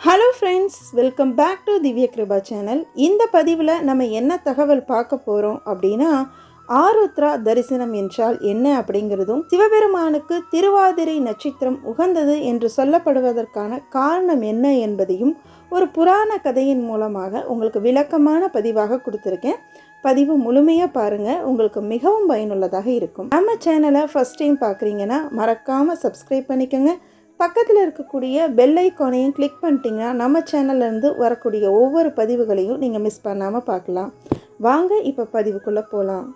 Hello friends welcome back to Divya Kripa channel இந்த பதிவில் நம்ம என்ன தகவல் பார்க்க போகிறோம் அப்படின்னா ஆருத்ரா தரிசனம் என்றால் என்ன அப்படிங்கிறதும் சிவபெருமானுக்கு திருவாதிரை நட்சத்திரம் உகந்தது என்று சொல்லப்படுவதற்கான காரணம் என்ன என்பதையும் ஒரு புராண கதையின் மூலமாக உங்களுக்கு விளக்கமான பதிவாக கொடுத்துருக்கேன். பதிவு முழுமையாக பாருங்கள் உங்களுக்கு மிகவும் பயனுள்ளதாக இருக்கும். நம்ம சேனலை ஃபஸ்ட் டைம் பார்க்குறீங்கன்னா மறக்காமல் சப்ஸ்கிரைப் பண்ணிக்கோங்க. பக்கத்தில் இருக்கக்கூடிய பெல் ஐக்கானையும் கிளிக் பண்ணிட்டீங்கன்னா நம்ம சேனல்லேருந்து வரக்கூடிய ஒவ்வொரு பதிவுகளையும் நீங்கள் மிஸ் பண்ணாமல் பார்க்கலாம். வாங்க இப்போ பதிவுக்குள்ளே போகலாம்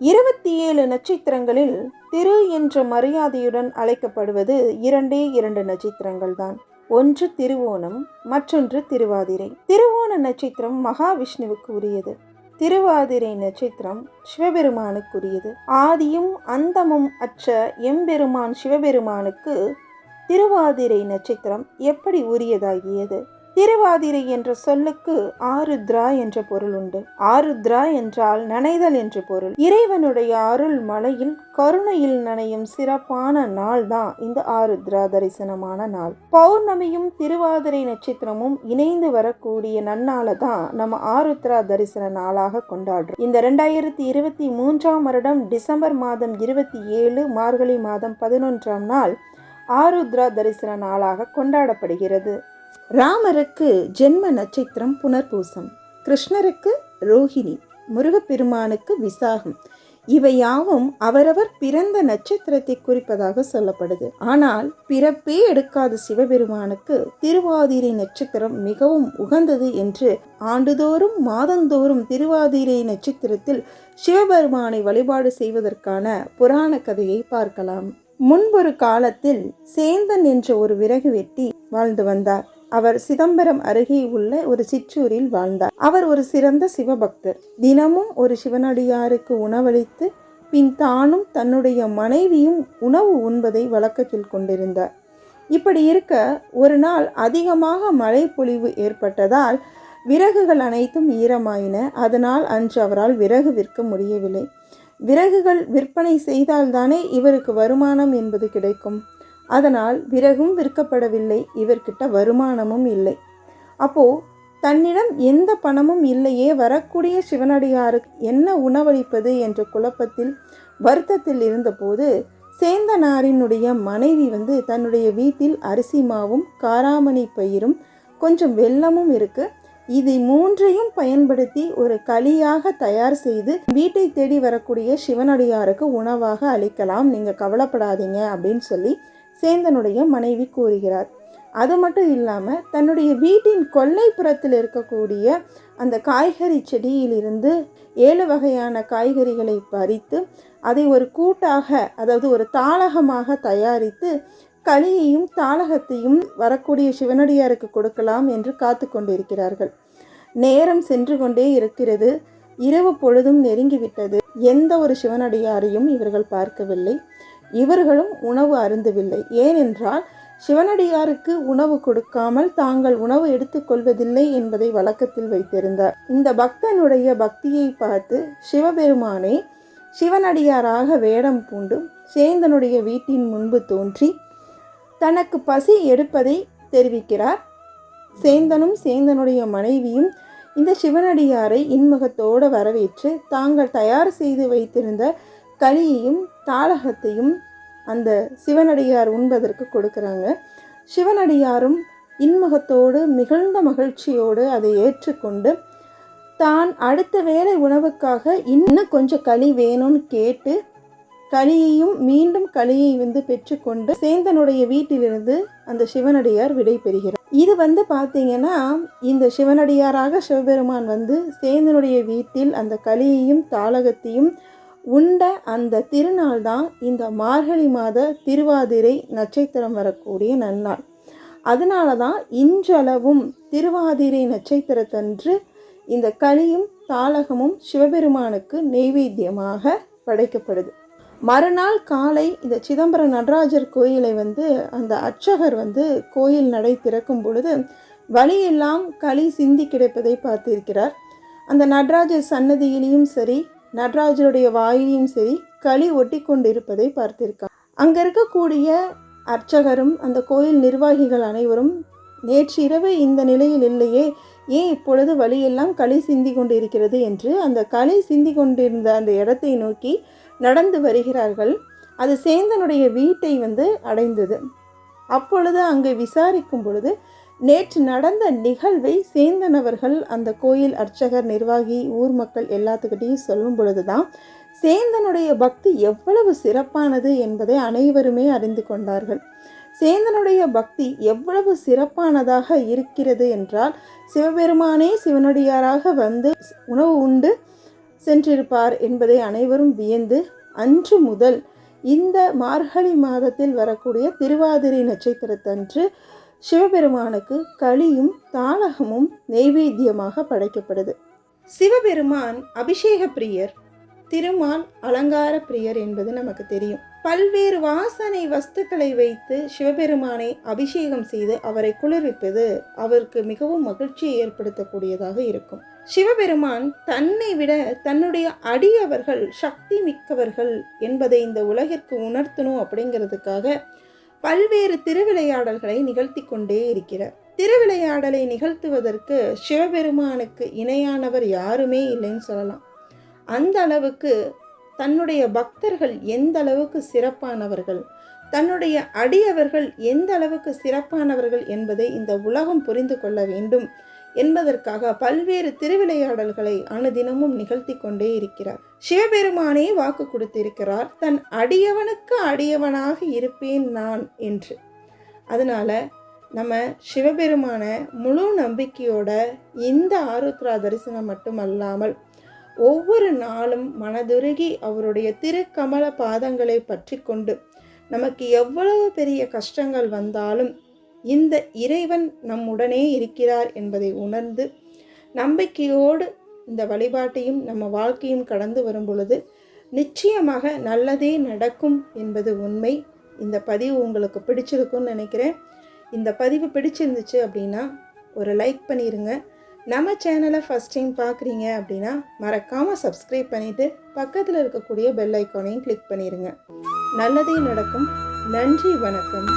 இருபத்தி ஏழு நட்சத்திரங்களில் திரு என்ற மரியாதையுடன் அழைக்கப்படுவது இரண்டே இரண்டு நட்சத்திரங்கள் தான் ஒன்று திருவோணம் மற்றொன்று திருவாதிரை. திருவோண நட்சத்திரம் மகாவிஷ்ணுவுக்கு உரியது திருவாதிரை நட்சத்திரம் சிவபெருமானுக்குரியது. ஆதியும் அந்தமும் அற்ற எம்பெருமான் சிவபெருமானுக்கு திருவாதிரை நட்சத்திரம் எப்படி உரியதாகியது? திருவாதிரை என்ற சொல்லுக்கு ஆருத்ரா என்ற பொருள் உண்டு. ஆருத்ரா என்றால் நனைதல் என்று பொருள். இறைவனுடைய அருள் மலையில் கருணையில் நனையும் சிறப்பான நாள் தான் இந்த ஆருத்ரா தரிசனமான நாள். பௌர்ணமியும் திருவாதிரை நட்சத்திரமும் இணைந்து வரக்கூடிய நன்னால தான் நம்ம ஆருத்ரா தரிசன நாளாக கொண்டாடுறோம். இந்த ரெண்டாயிரத்தி இருபத்தி மூன்றாம் வருடம் டிசம்பர் மாதம் இருபத்தி ஏழு மார்கழி மாதம் பதினொன்றாம் நாள் ஆருத்ரா தரிசன நாளாக கொண்டாடப்படுகிறது. ராமருக்கு ஜென்ம நட்சத்திரம் புனர்பூசம். கிருஷ்ணருக்கு ரோஹிணி முருகப்பெருமானுக்கு விசாகம். இவை யாவும் அவரவர் பிறந்த நட்சத்திரத்தை குறிப்பதாக சொல்லப்படுது. ஆனால் பிறப்பே எடுக்காத சிவபெருமானுக்கு திருவாதிரை நட்சத்திரம் மிகவும் உகந்தது என்று ஆண்டுதோறும் மாதந்தோறும் திருவாதிரை நட்சத்திரத்தில் சிவபெருமானை வழிபாடு செய்வதற்கான புராண கதையை பார்க்கலாம். முன்பொரு காலத்தில் சேந்தன் என்ற ஒரு விறகு வெட்டி வாழ்ந்து வந்தார். அவர் சிதம்பரம் அருகே உள்ள ஒரு சிற்றூரில் வாழ்ந்தார். அவர் ஒரு சிறந்த சிவபக்தர். தினமும் ஒரு சிவனடியாருக்கு உணவளித்து பின் தானும் தன்னுடைய மனைவியும் உணவு உண்பதை வழக்கத்தில் கொண்டிருந்தார். இப்படி இருக்க ஒரு நாள் அதிகமாக மழை பொழிவு ஏற்பட்டதால் விறகுகள் அனைத்தும் ஈரமாயின. அதனால் அன்று அவரால் விறகு விற்க முடியவில்லை. விறகுகள் விற்பனை செய்தால்தானே இவருக்கு வருமானம் என்பது கிடைக்கும். அதனால் விறகும் விற்கப்படவில்லை இவர்கிட்ட வருமானமும் இல்லை. அப்போ தன்னிடம் எந்த பணமும் இல்லையே வரக்கூடிய சிவனடியாருக்கு என்ன உணவளிப்பது என்ற குழப்பத்தில் வருத்தத்தில் இருந்தபோது சேந்தனாரினுடைய மனைவி வந்து தன்னுடைய வீட்டில் அரிசி மாவும் காராமணி பயிரும் கொஞ்சம் வெள்ளமும் இருக்குது இதை மூன்றையும் பயன்படுத்தி ஒரு களியாக தயார் செய்து வீட்டை தேடி வரக்கூடிய சிவனடியாருக்கு உணவாக அளிக்கலாம். நீங்கள் கவலைப்படாதீங்க அப்படின்னு சொல்லி சேந்தனுடைய மனைவி கூறுகிறார். அது மட்டும் இல்லாமல் தன்னுடைய வீட்டின் கொல்லைப்புறத்தில் இருக்கக்கூடிய அந்த காய்கறி செடியிலிருந்து ஏழு வகையான காய்கறிகளை பறித்து அதை ஒரு கூட்டாக அதாவது ஒரு தாளகமாக தயாரித்து களியையும் தாளகத்தையும் வரக்கூடிய சிவனடியாருக்கு கொடுக்கலாம் என்று காத்து கொண்டிருக்கிறார்கள். நேரம் சென்று கொண்டே இருக்கிறது. இரவு பொழுதும் நெருங்கிவிட்டது. எந்த ஒரு சிவனடியாரையும் இவர்கள் பார்க்கவில்லை. இவர்களும் உணவு அருந்தவில்லை. ஏனென்றால் சிவனடியாருக்கு உணவு கொடுக்காமல் தாங்கள் உணவு எடுத்துக்கொள்வதில்லை என்பதை வழக்கத்தில் வைத்திருந்தார். இந்த பக்தனுடைய பக்தியை பார்த்து சிவபெருமானே சிவனடியாராக வேடம் பூண்டு சேந்தனுடைய வீட்டின் முன்பு தோன்றி தனக்கு பசி எடுப்பதை தெரிவிக்கிறார். சேந்தனும் சேந்தனுடைய மனைவியும் இந்த சிவனடியாரை இன்முகத்தோடு வரவேற்று தாங்கள் தயார் செய்து வைத்திருந்த களியையும் தாளகத்தையும் அந்த சிவனடியார் உண்பதற்கு கொடுக்குறாங்க. சிவனடியாரும் இன்முகத்தோடு மிகுந்த மகிழ்ச்சியோடு அதை ஏற்றுக்கொண்டு தான் அடுத்த வேளை உணவுக்காக இன்னும் கொஞ்சம் களி வேணும்னு கேட்டு கலியையும் மீண்டும் கலியை வந்து பெற்றுக்கொண்டு சேந்தனுடைய வீட்டிலிருந்து அந்த சிவனடியார் விடை பெறுகிறார். இது வந்து பார்த்தீங்கன்னா இந்த சிவனடியாராக சிவபெருமான் வந்து சேந்தனுடைய வீட்டில் அந்த களியையும் தாளகத்தையும் உண்ட அந்த திருநாள் தான் இந்த மார்கழி மாத திருவாதிரை நட்சத்திரம் வரக்கூடிய நன்னாள். அதனால தான் இன்றளவும் திருவாதிரை நட்சத்திரத்தன்று இந்த களியும் தாளகமும் சிவபெருமானுக்கு நெய்வேத்தியமாக படைக்கப்படுது. மறுநாள் காலை இந்த சிதம்பரம் நடராஜர் கோயிலை வந்து அந்த அர்ச்சகர் வந்து கோயில் நடை திறக்கும் பொழுது வழியெல்லாம் களி சிந்தி கிடைப்பதை பார்த்திருக்கிறார். அந்த நடராஜர் சன்னதியிலையும் சரி நடராஜருடைய வாயிலையும் சரி களி ஒட்டி கொண்டு இருப்பதை பார்த்திருக்கார். அங்கே இருக்கக்கூடிய அர்ச்சகரும் அந்த கோயில் நிர்வாகிகள் அனைவரும் நேற்று இரவு இந்த நிலையில் இல்லையே ஏன் இப்பொழுது வழியெல்லாம் களி சிந்தி கொண்டிருக்கிறது என்று அந்த களி சிந்தி கொண்டிருந்த அந்த இடத்தை நோக்கி நடந்து வருகிறார்கள். அது சேந்தனுடைய வீட்டை வந்து அடைந்தது. அப்பொழுது அங்கே விசாரிக்கும் பொழுது நேற்று நடந்த நிகழ்வை சேந்தன் அவர்கள் அந்த கோயில் அர்ச்சகர் நிர்வாகி ஊர் மக்கள் எல்லாத்துக்கிட்டையும் சொல்லும் பொழுதுதான் சேந்தனுடைய பக்தி எவ்வளவு சிறப்பானது என்பதை அனைவருமே அறிந்து கொண்டார்கள். சேந்தனுடைய பக்தி எவ்வளவு சிறப்பானதாக இருக்கிறது என்றால் சிவபெருமானே சிவனடியாராக வந்து உணவு உண்டு சென்றிருப்பார் என்பதை அனைவரும் வியந்து அன்று முதல் இந்த மார்கழி மாதத்தில் வரக்கூடிய திருவாதிரை நட்சத்திரத்தன்று சிவபெருமானுக்கு களியும் தாளகமும் நெய்வேத்தியமாக படைக்கப்படுது. சிவபெருமான் அபிஷேக பிரியர் திருமால் அலங்கார பிரியர் என்பது நமக்கு தெரியும். பல்வேறு வாசனை வஸ்துக்களை வைத்து சிவபெருமானை அபிஷேகம் செய்து அவரை குளிர்விப்பது அவருக்கு மிகவும் மகிழ்ச்சியை ஏற்படுத்தக்கூடியதாக இருக்கும். சிவபெருமான் தன்னை விட தன்னுடைய அடியவர்கள் சக்தி மிக்கவர்கள் என்பதை இந்த உலகிற்கு உணர்த்தணும் அப்படிங்கிறதுக்காக பல்வேறு திருவிளையாடல்களை நிகழ்த்தி கொண்டே இருக்கிறார். திருவிளையாடலை நிகழ்த்துவதற்கு சிவபெருமானுக்கு இணையானவர் யாருமே இல்லைன்னு சொல்லலாம். அந்த அளவுக்கு தன்னுடைய பக்தர்கள் எந்த அளவுக்கு சிறப்பானவர்கள் தன்னுடைய அடியவர்கள் எந்த அளவுக்கு சிறப்பானவர்கள் என்பதை இந்த உலகம் புரிந்து கொள்ள வேண்டும். என்பதற்காக பல்வேறு திருவிளையாடல்களை அனுதினமும் நிகழ்த்தி கொண்டே இருக்கிறார். சிவபெருமானே வாக்கு கொடுத்திருக்கிறார் தன் அடியவனுக்கு அடியவனாக இருப்பேன் நான் என்று. அதனால நம்ம சிவபெருமான முழு நம்பிக்கையோட இந்த ஆருத்ரா தரிசனம் மட்டுமல்லாமல் ஒவ்வொரு நாளும் மனதுருகி அவருடைய திருக்கமல பாதங்களை பற்றி கொண்டு நமக்கு எவ்வளவு பெரிய கஷ்டங்கள் வந்தாலும் இந்த இறைவன் நம்முடனே இருக்கிறார் என்பதை உணர்ந்து நம்பிக்கையோடு இந்த வழிபாட்டையும் நம்ம வாழ்க்கையும் கடந்து வரும் பொழுது நிச்சயமாக நல்லதே நடக்கும் என்பது உண்மை. இந்த பதிவு உங்களுக்கு பிடிச்சிருக்கும்னு நினைக்கிறேன். இந்த பதிவு பிடிச்சிருந்துச்சு அப்படின்னா ஒரு லைக் பண்ணிடுங்க நம்ம சேனலை ஃபஸ்ட் டைம் பார்க்குறீங்க அப்படின்னா மறக்காமல் சப்ஸ்கிரைப் பண்ணிவிட்டு பக்கத்தில் இருக்கக்கூடிய பெல் ஐக்கானையும் கிளிக் பண்ணிடுங்க நல்லதே நடக்கும். நன்றி வணக்கம்.